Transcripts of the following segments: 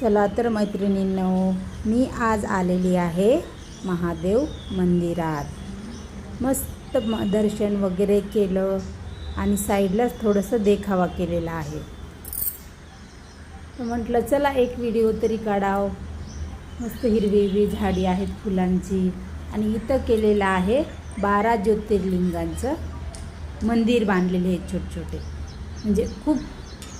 चला तर मैत्रिणींनो मी आज आलेली आहे महादेव मंदिरात. मस्त म दर्शन वगैरे केलं आणि साईडलाच थोडंसं देखावा केलेला आहे. तर म्हटलं चला एक व्हिडिओ तरी काढाव. मस्त हिरवी हिरवी झाडी आहेत फुलांची आणि इथं केलेलं आहे बारा ज्योतिर्लिंगांचं मंदिर बांधलेले आहेत छोटे छोटे. म्हणजे खूप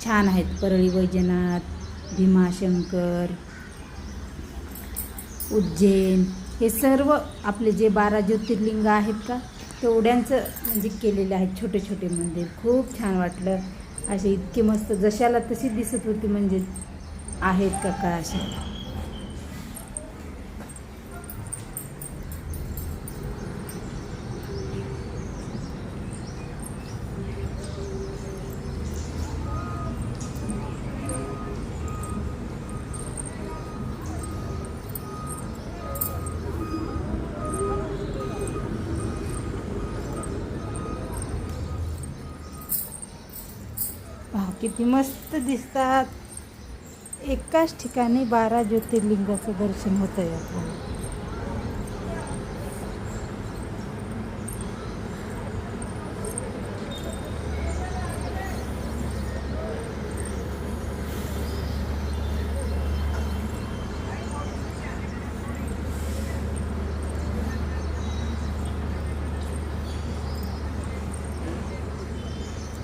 छान आहेत परळी वैजनाथ भीमाशंकर उज्जैन हे सर्व आपले जे बारा ज्योतिर्लिंग आहेत का तेवढ्यांचं म्हणजे केलेले आहेत छोटे छोटे मंदिर. खूप छान वाटलं. असे इतके मस्त जशाला तशी दिसत होती म्हणजे आहेत का काय असे पहा किती मस्त दिसतात. एकाच ठिकाणी बारा ज्योतिर्लिंगाचं दर्शन होतं आहे आपल्याला.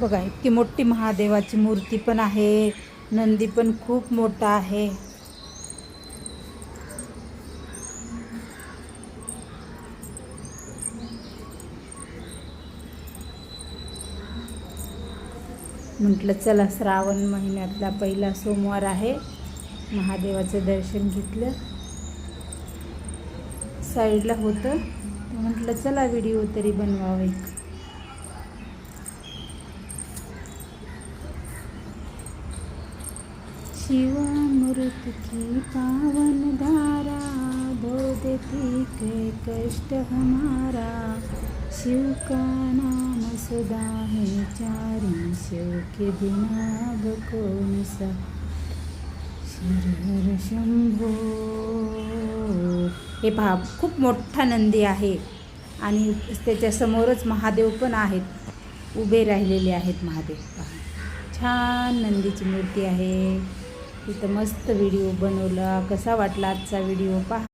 बघा इतकी मोठी महादेवाची मूर्ती पण आहे. नंदी पण खूप मोठा आहे. म्हटलं चला श्रावण महिन्यातला पहिला सोमवार आहे. महादेवाचं दर्शन घेतलं. साईडला होतं. म्हटलं चला व्हिडिओ तरी बनवावा शिवामृत की पावन धारा धो देती के कष्ट हमारा। शिव का नाम सदा है चारी शिव के बिना अब कौन सा शंभो। हे पहा खूप मोठा नंदी आहे आणि त्याच्यासमोरच महादेव पण आहेत. उभे राहिलेले आहेत महादेव. पहा छान नंदीची मूर्ती आहे. तिथं मस्त व्हिडिओ बनवला. कसा वाटला आजचा व्हिडिओ पहा.